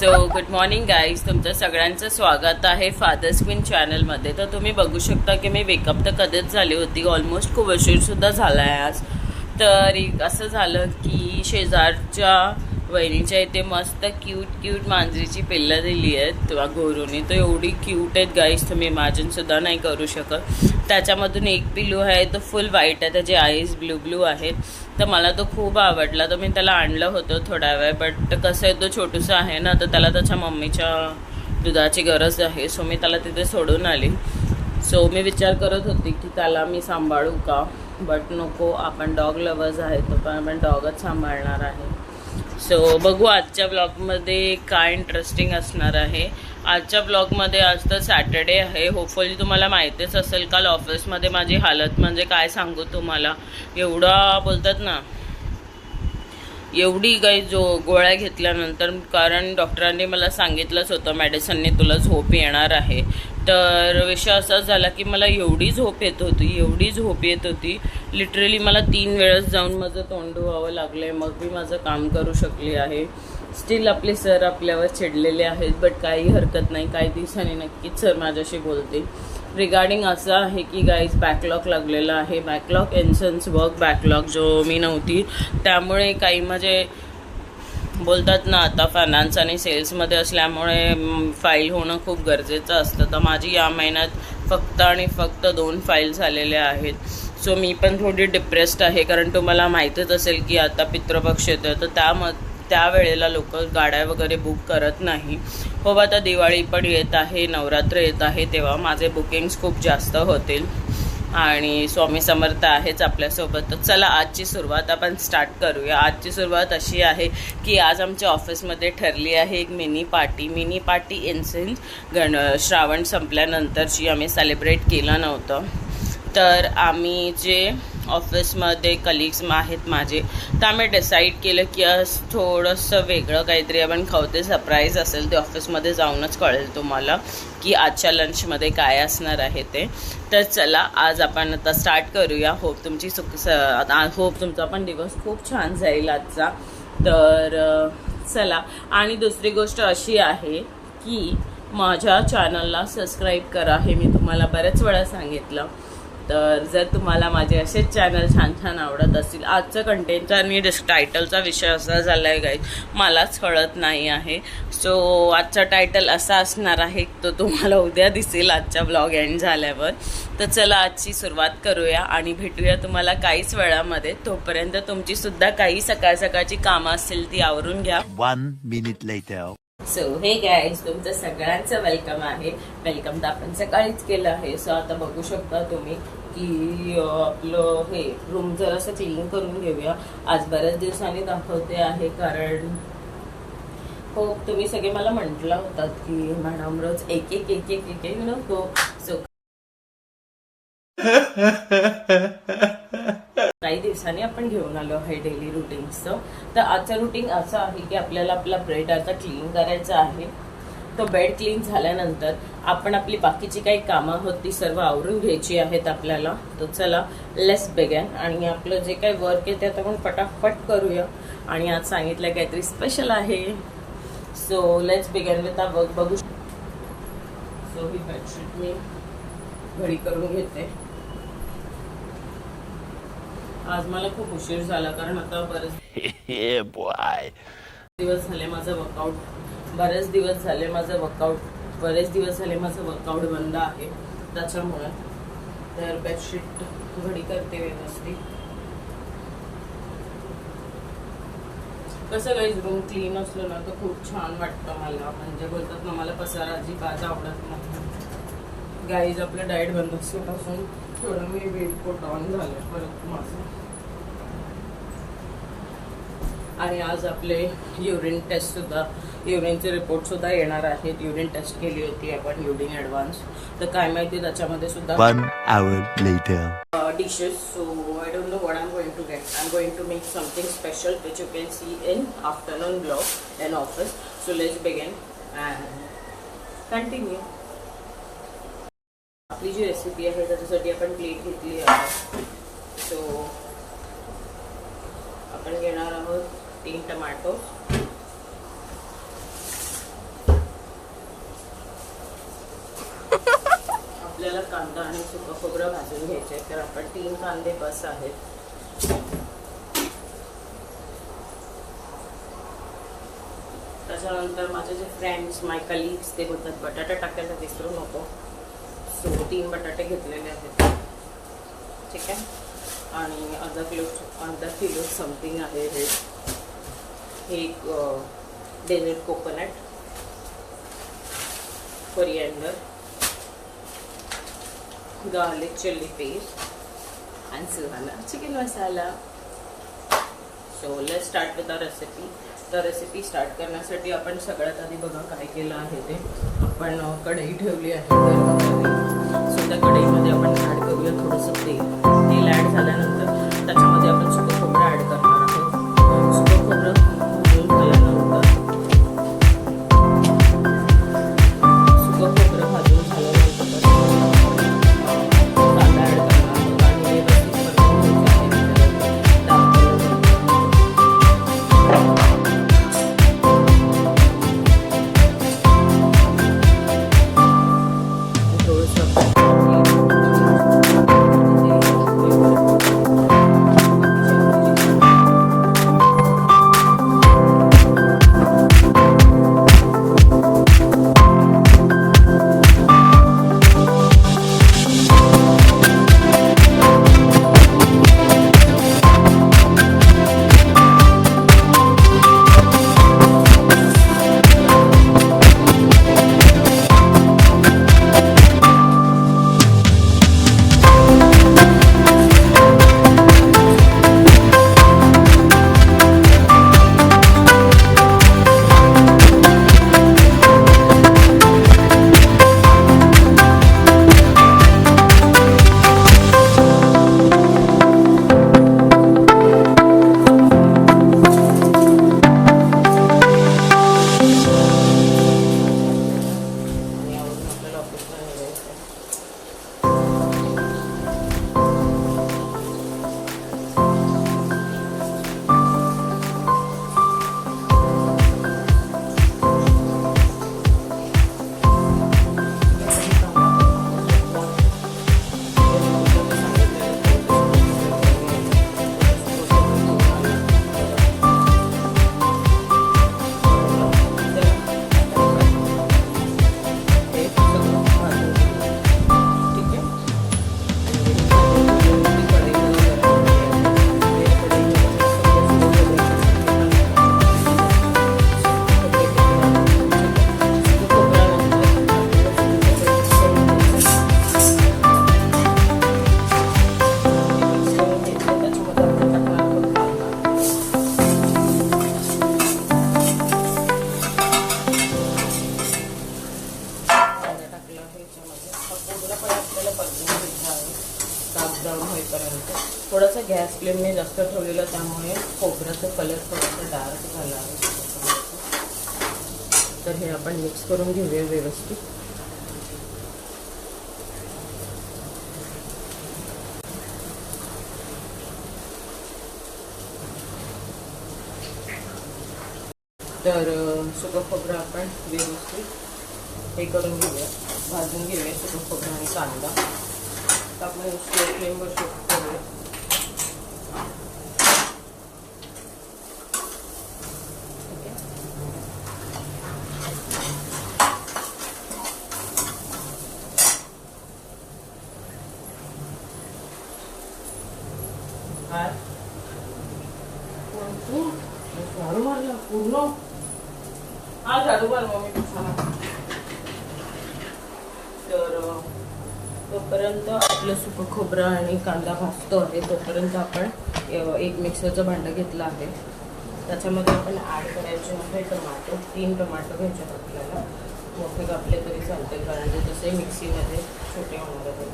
So good morning guys तुमचं सगळ्यांचं स्वागत आहे फादर्स क्वीन चॅनलमध्ये तर तुम्ही बघू शकता की मी वेकअप तर कधीच झाली होती. ऑलमोस्ट खूप उशीरसुद्धा झाला आहे आज. तर असं झालं की शेजारच्या वहिनीच्या इथे मस्त क्यूट क्यूट मांजरीची पिल्लं दिली आहेत. गोरूने तर एवढी क्यूट आहेत गाईज तुम्ही इमॅजिनसुद्धा नाही करू शकत. त्याच्यामधून एक पिल्लू आहे तो फुल व्हाईट आहे. त्याचे आईज ब्लू ब्लू आहेत. तर मला तो खूप आवडला. तर मी त्याला आणलं होतं थोडा वेळ बट कसं आहे तो छोटूसा आहे ना तर त्याला त्याच्या मम्मीच्या दुधाची गरज आहे सो मी त्याला तिथे सोडून आली. सो मी विचार करत होती की त्याला मी सांभाळू का? बट नको आपण डॉग लवर्स आहे तो पण आपण डॉगच सांभाळणार आहे. सो बघू आजच्या ब्लॉगमध्ये काय इंटरेस्टिंग असणार आहे. आजच्या ब्लॉगमध्ये आज तर सॅटर्डे आहे. होपफुली तुम्हाला माहितीच असेल काल ऑफिसमध्ये माझी हालत म्हणजे काय सांगू तुम्हाला? एवढा बोलतात ना एवढी काही जो गोळ्या घेतल्यानंतर कारण डॉक्टरांनी मला सांगितलंच होतं मेडिसिनने तुला झोप येणार आहे. तर विषय असा झाला की मला एवढी झोप येत होती एवढी झोप येत होती. लिटरली मला तीन वेळेस जाऊन माझं तोंड धुवावं लागलं आहे मग मी माझं काम करू शकली आहे. स्टील आपले सर आपल्यावर चिडलेले आहेत बट काही हरकत नाही. काही दिवसांनी नक्कीच सर माझ्याशी बोलतील. रिगार्डिंग असं आहे की गाईज बॅकलॉग लागलेला आहे. बॅकलॉग एन्सन्स वर्क बॅकलॉग जो मी नव्हती त्यामुळे काही माझे बोलतात ना आता फायनान्स आणि सेल्समध्ये असल्यामुळे फाईल होणं खूप गरजेचं असतं. तर माझी या महिन्यात फक्त आणि फक्त दोन फाईल झालेल्या आहेत. सो मी पण थोडी डिप्रेस्ड आहे कारण तुम्हाला माहीतच असेल की आता पितृपक्ष येतं तर त्याम त्यावेळेला लोक गाड्या वगैरे बुक करत नाही. हो आता दिवाळी पण येत आहे नवरात्र येत आहे तेव्हा माझे बुकिंग्स खूप जास्त होतील. आणि स्वामी समर्थ आहेच आपल्यासोबत. तर चला आजची सुरुवात आपण स्टार्ट करूया. आजची सुरुवात अशी आहे की आज आमच्या ऑफिसमध्ये ठरली आहे एक mini party mini party in sense गण श्रावण संपल्यानंतरची आम्ही सेलिब्रेट केलं नव्हतं. तर आम्ही जे ऑफिसमध्ये कलिग्स आहेत माझे. तर आम्ही डिसाईड केलं की आज थोडंसं वेगळं काहीतरी आपण खाऊ ते सरप्राईज असेल ते ऑफिसमध्ये जाऊनच कळेल तुम्हाला की आजच्या लंचमध्ये काय असणार आहे ते. तर चला आज आपण आता स्टार्ट करूया. होप तुमची सुख होप तुमचा पण दिवस खूप छान जाईल आजचा. तर चला. आणि दुसरी गोष्ट अशी आहे की माझ्या चॅनलला सबस्क्राईब करा हे मी तुम्हाला बऱ्याच वेळा सांगितलं. तर जर तुम्हाला माझे असेच चॅनल छान छान आवडत असतील आजचं कंटेंटचा आणि डिस टायटलचा विषय असा झाला आहे गाईज मलाच कळत नाही आहे. सो आजचा टायटल असा असणार आहे तो तुम्हाला उद्या दिसेल आजचा ब्लॉग एंड झाल्यावर. तर चला आजची सुरुवात करूया आणि भेटूया तुम्हाला काहीच वेळामध्ये. तोपर्यंत तुमची सुद्धा काही सकाळ सकाळची कामं असतील ती आवरून घ्या. One minute later. सो हे गाईज तुमचं सगळ्यांचं वेलकम आहे. वेलकम तर आपण सकाळीच केलं आहे. सो आता बघू शकता तुम्ही की आपलं हे रूम जर असं क्लीन करून घेऊया. आज बऱ्याच दिवसांनी दाखवते आहे कारण हो तुम्ही सगळे मला म्हटलं होतात की मॅडम रोज एक एक एक एक एक नको. सो दिवसांनी आपण घेऊन आलो आहे डेली रुटीनचं तर आजचं रुटीन असं आहे की आपल्याला आपला ब्रेड आता क्लीन करायचा आहे. तो बेड क्लीन झाल्यानंतर आपण आपली बाकीची काही कामं होती ती सर्व आवरून घ्यायची आहेत आपल्याला. तर चला लेस बेगॅन आणि आपलं जे काही वर्क आहे ते आता आपण पटापट करूया. आणि आज सांगितलं काहीतरी स्पेशल आहे. So let's begin with work बघू सो ही बेडशीट मी घडी करून घेते. आज मला खूप उशीर झाला कारण आता बरेच. दिवस झाले माझं वर्कआउट बरेच दिवस झाले माझं वर्कआउट बरेच दिवस झाले माझं वर्कआउट बंद आहे. त्याच्यामुळे तर बेडशीट घडी करते व्यवस्थित. कसं काही रूम क्लीन असलं ना तर खूप छान वाटतं मला. म्हणजे बोलतात ना मला पसारा अजिबात आवडत नाही. गाईज आपलं डाएट बंद असल्यापासून थोडं मी वेट पोट ऑन झालं परत माझं. आणि आज आपले युरिन टेस्ट सुद्धा युरिनचे रिपोर्ट सुद्धा येणार आहेत. युरिन टेस्ट केली होती आपण युरिन ऍडव्हान्स तर काय माहिती त्याच्यामध्ये सुद्धा dishes so I don't know what I am going to get I am going to make something special which you can see in afternoon blog and office so let's begin and continue आपली जी recipe आहे त्याच्यासाठी आपण plate घेतली आहे. So आपण घेणार आहोत टमाटो. आपल्याला कांदा आणि सुकं खोबरं भाजून घ्यायचे तर आपण तीन कांदे बस आहेत. त्याच्यानंतर माझे जे फ्रेंड्स माय कलिग्स ते म्हणतात बटाटा टाकायला विसरू नको. सो तीन बटाटे घेतलेले आहेत. ठीक आहे? आणि अर्धा किलो अर्धा किलो समथिंग आहे हे. हे एक dessert coconut coriander garlic chilli paste आणि Suhana chicken masala so let start with our recipe तर रेसिपी स्टार्ट करण्यासाठी आपण सगळ्यात आधी बघा काय केलं आहे ते. आपण कढई ठेवली आहे. गरम सो त्या कढईमध्ये आपण ॲड करूया थोडंसं तेल. तेल ॲड झाल्यानंतर करून घेऊया व्यवस्थित। तर सुकं खोबरं आपण व्यवस्थित हे करून घेऊया भाजून घेऊया सुकं खोबरं आणि कांदा. शिफ्ट तोपर्यंत आपलं सुकं खोबरं आणि कांदा भाजतो आहे तोपर्यंत आपण एक मिक्सरचं भांडं घेतलं आहे. त्याच्यामध्ये आपण ॲड करायचे आहे टमाटो तीन टमाटो घ्यायचे आहेत आपल्याला. मोठे कापले तरी चालते कारण ते तसे मिक्सीमध्ये छोटे होणार आहेत.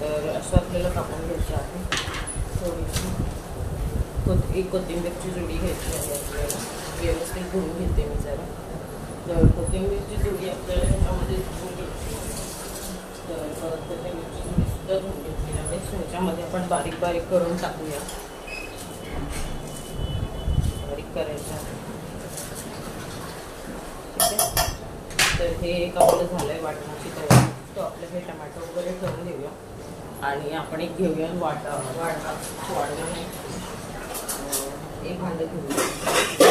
तर असं आपल्याला कापून घ्यायचं आहे. थोडीशी कोथ एक कोथिंबीरची जुडी घ्यायची आहे आपल्याला. व्यवस्थित धुवून घेते मी जरा. तर कोथिंबीरची जोडी आपल्याला ह्याच्यामध्ये धुवून घ्यायची तर अ, कोथिंबीरची सुद्धा धुवून घेतली आहे ह्याच्यामध्ये आपण बारीक बारीक करून टाकूया बारीक करायचं तर हे एक आपलं झालंय वाटणाची तयारी तो आपलं हे टमॅटो वगैरे ठेवून देऊया आणि आपण एक घेऊया वाटा वाढणा वाढवून नाही एक भांडं घेऊया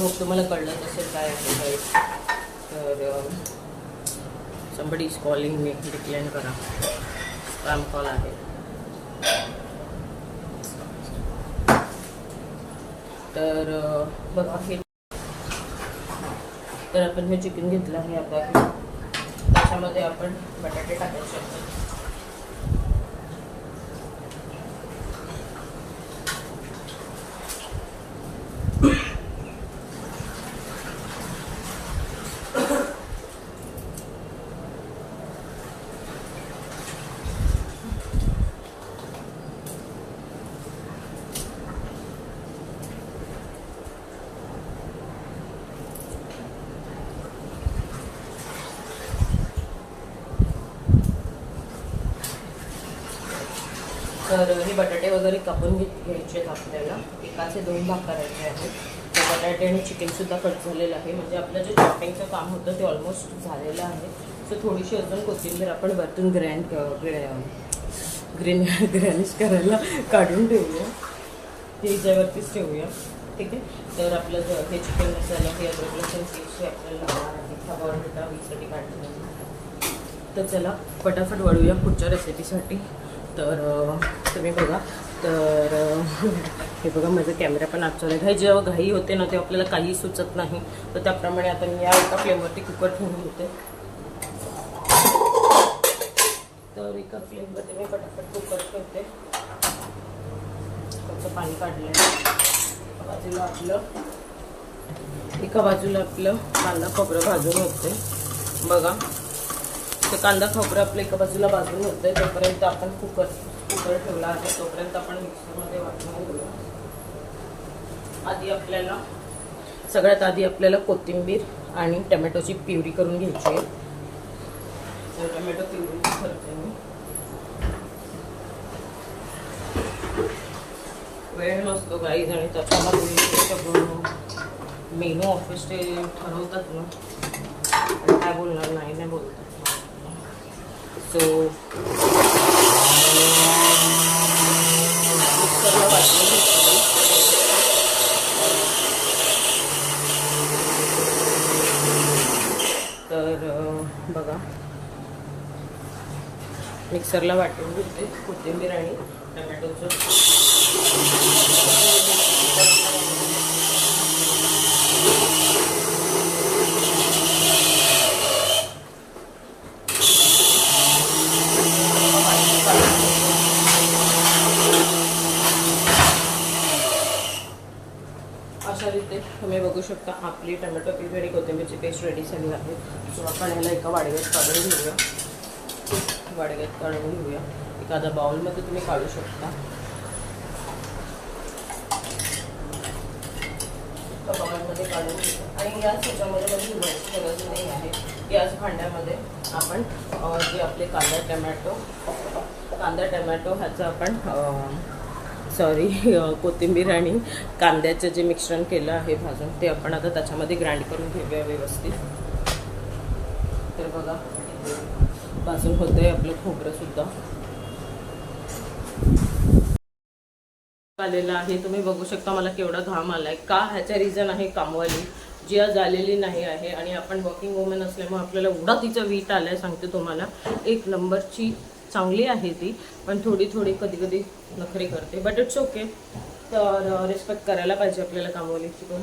असं मग तुम्हाला कळलं तसं काय आहे काय तर संबडी कॉलिंग मी डिक्लाईन करा. स्पॅम कॉल आहे. तर बघा हे. तर आपण हे चिकन घेतलं आहे आता त्याच्यामध्ये आपण बटाटे टाकायचे. तर हे बटाटे वगैरे कापून घ्यायचे आहेत आपल्याला. एकाचे दोन भाग करायचे आहेत. तर बटाटे आणि चिकनसुद्धा कट झालेलं आहे. म्हणजे आपलं जे चॉपिंगचं काम होतं ते ऑलमोस्ट झालेलं आहे. सो थोडीशी अजून कोथिंबीर आपण वरतून ग्रँड ग्रीन ग्रॅनिश करायला काढून ठेवूया. हे हिच्यावरतीच ठेवूया. ठीक आहे? तर आपलं जर हे चिकन मसाला हे अदरक लसूण पेस्ट हे आपल्याला लागणार आहे खबर मिठा वीसाठी काढलेलं. तर चला फटाफट वळूया पुढच्या रेसिपीसाठी तर तुम्ही बघा. तर हे बघा माझा कॅमेरा पण आजचा घाई जेव्हा घाई होते ना तेव्हा आपल्याला काही सुचत नाही. तर त्याप्रमाणे आता मी या एका फ्लेमवरती कुकर ठेवून होते तर एका फ्लेमवरती मी फटाफट कुकर ठेवते. त्याचं पाणी काढलं एका बाजूला आपलं एका बाजूला आपलं कांदा खोबरं भाजून होते बघा. ते कांदा खोबरं आपलं एका बाजूला भाजून आहे तोपर्यंत आपण कुकर कुकर ठेवला आहे. तोपर्यंत आपण मिक्सरमध्ये वाटून आधी आपल्याला सगळ्यात आधी आपल्याला कोथिंबीर आणि टमॅटोची प्युरी करून घ्यायची आहे. तर टमॅटो प्युरी करते मी. वेळ नसतो काही जणी त्याच्यामध्ये ते मेनू ऑफिस ते ठरवतात ना. काय बोलणार? नाही नाही बोलतात सो मिक्सरला वाटून घेतलं तर बघा. मिक्सरला वाटून घेते. कोथिंबीर आणि टमॅटोचं अशा रीते तुम्ही बघू शकता आपली टोमॅटो प्युरी आणि कोथिंबीरची पेस्ट रेडी झाली आहे. सो आपण ह्याला एका वाडग्यात काढून घेऊया. वाडग्यात काढून घेऊया. एखाद्या बाउलमध्ये तुम्ही काढू शकता. बाउलमध्ये काढून घेऊया. आणि याच ह्याच्यामध्ये म्हणजे धुवायची गरज नाही आहे. याच भांड्यामध्ये आपण जे आपले कांदा टमॅटो कांदा टमॅटो ह्याचं आपण सॉरी कोथिंबीर आणि कांद्याचं जे मिश्रण केलं आहे भाजून ते आपण आता त्याच्यामध्ये ग्राइंड करून घेऊया व्यवस्थित. तर बघा भाजून होतंय आपलं खोबरंसुद्धा आलेला आहे. तुम्ही बघू शकता मला केवढा घाम आलाय. का ह्याच्या रिझन आहे कामवाली? जी आज आलेली नाही आहे आणि आपण वॉकिंग वुमन असल्यामुळे आपल्याला एवढा तिचा वीट आलाय सांगते तुम्हाला. एक नंबरची चांगली आहे ती पण थोडी थोडी कधी कधी नखरे करते. बट इट्स ओके तर रिस्पेक्ट करायला पाहिजे आपल्याला कामवालीची पण.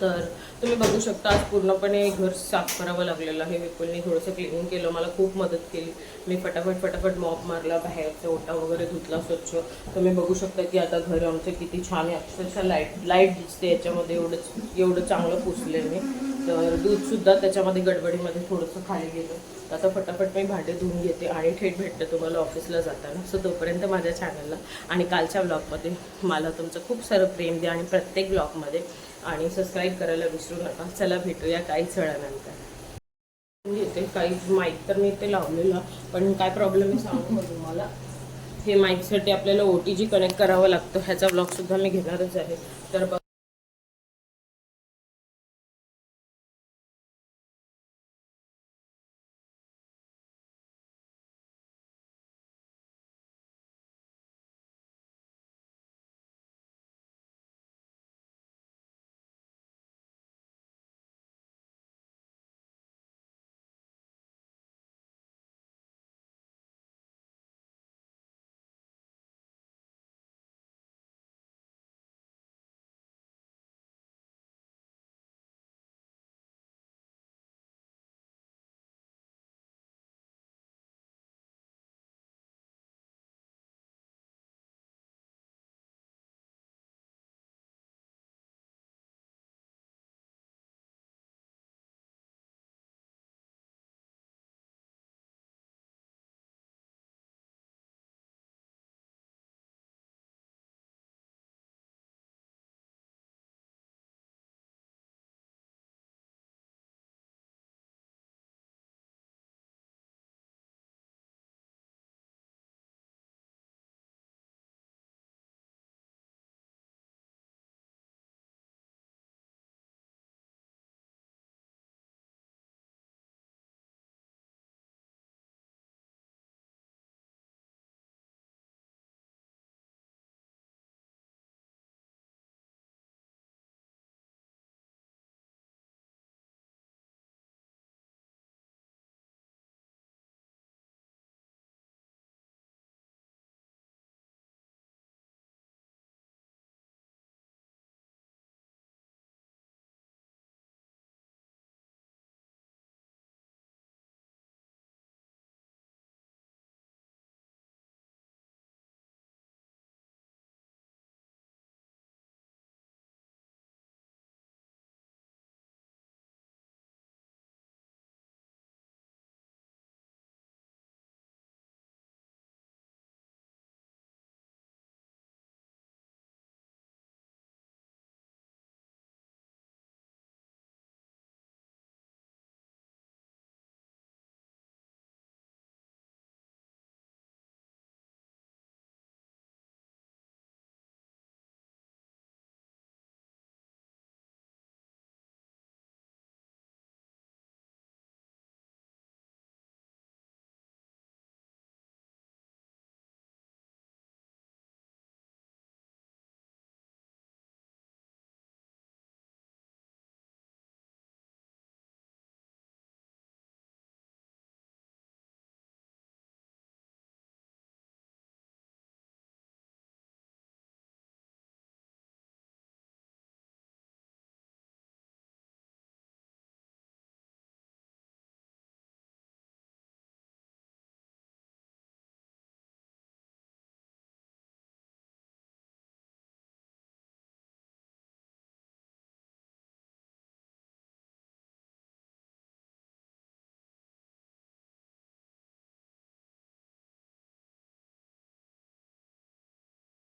तर तुम्ही बघू शकता आज पूर्णपणे घर साफ करावं लागलेलं आहे. विपुलने थोडंसं क्लिनिंग केलं. मला खूप मदत केली. मी फटाफट फटाफट मॉप मारला बाहेरचा ओटा वगैरे धुतला स्वच्छ. तुम्ही बघू शकता की आता घर आमचं किती छान आहे. अक्षरशः लाइट लाइट दिसते याच्यामध्ये. एवढं एवढं चांगलं पुसले मी. तर दूधसुद्धा त्याच्यामध्ये गडबडीमध्ये थोडंसं खाली गेलं. तर आता फटाफट मी भांडे धुवून घेते आणि थेट भेटते तुम्हाला ऑफिसला जाताना. सो तोपर्यंत माझ्या चॅनलला आणि कालच्या ब्लॉगमध्ये मला तुमचं खूप सारं प्रेम द्या आणि प्रत्येक ब्लॉगमध्ये आणि सबस्क्राईब करायला विसरू नका. चला भेटूया काहीच वेळानंतर घेते काही माईक तर मी ते लावलेलं पण काय प्रॉब्लेम आहे सांगू तुम्हाला? हे माईकसाठी आपल्याला ओ टी जी कनेक्ट करावं लागतं. ह्याचा ब्लॉगसुद्धा मी घेणारच आहे. तर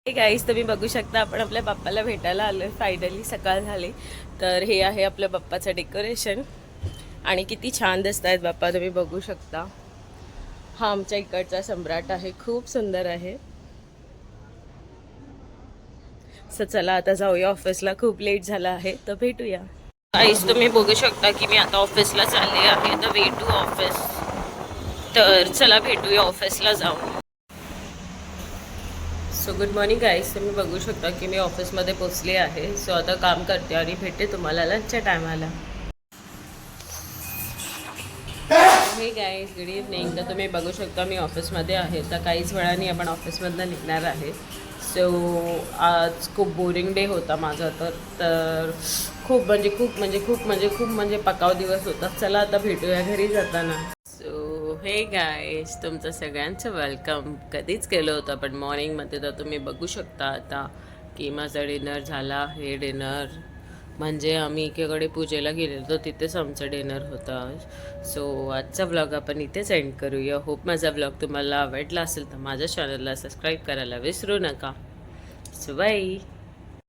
गाईस तुम्ही बघू शकता आपण आपल्या बाप्पाला भेटायला आलो फायनली सकाळ झाली. तर हे आहे आपल्या बाप्पाचं डेकोरेशन आणि किती छान दिसत आहेत बाप्पा तुम्ही बघू शकता. हा आमच्या इकडचा सम्राट आहे खूप सुंदर आहे. सर चला आता जाऊया ऑफिसला खूप लेट झाला आहे तर भेटूया. काहीच तुम्ही बघू शकता की मी आता ऑफिसला चालले आहे द वे टू ऑफिस तर चला भेटूया ऑफिसला जाऊ सो गुड मॉर्निंग गाईज तुम्ही बघू शकता की मी ऑफिसमध्ये पोचले आहे. सो आता काम करते आणि भेटते तुम्हाला लंचच्या टायमाला हे गाईज गुड इव्हनिंग तर तुम्ही बघू शकता मी ऑफिसमध्ये आहे. तर काहीच वेळाने आपण ऑफिसमधनं निघणार आहे. सो आज खूप बोरिंग डे होता माझा तर. तर खूप म्हणजे खूप म्हणजे खूप म्हणजे खूप म्हणजे पकाव दिवस होता. चला आता भेटूया घरी जाताना. हे गाईज तुमचं सगळ्यांचं वेलकम कधीच केलं होतं पण मॉर्निंगमध्ये तर तुम्ही बघू शकता आता की माझा डिनर झाला. हे डिनर म्हणजे आम्ही एकीकडे पूजेला गेलेलो तर तिथेच आमचं डिनर होतं. सो आजचा ब्लॉग आपण इथेच एंड करूया. होप माझा व्लॉग तुम्हाला आवडला असेल तर माझ्या चॅनलला सबस्क्राईब करायला विसरू नका. So by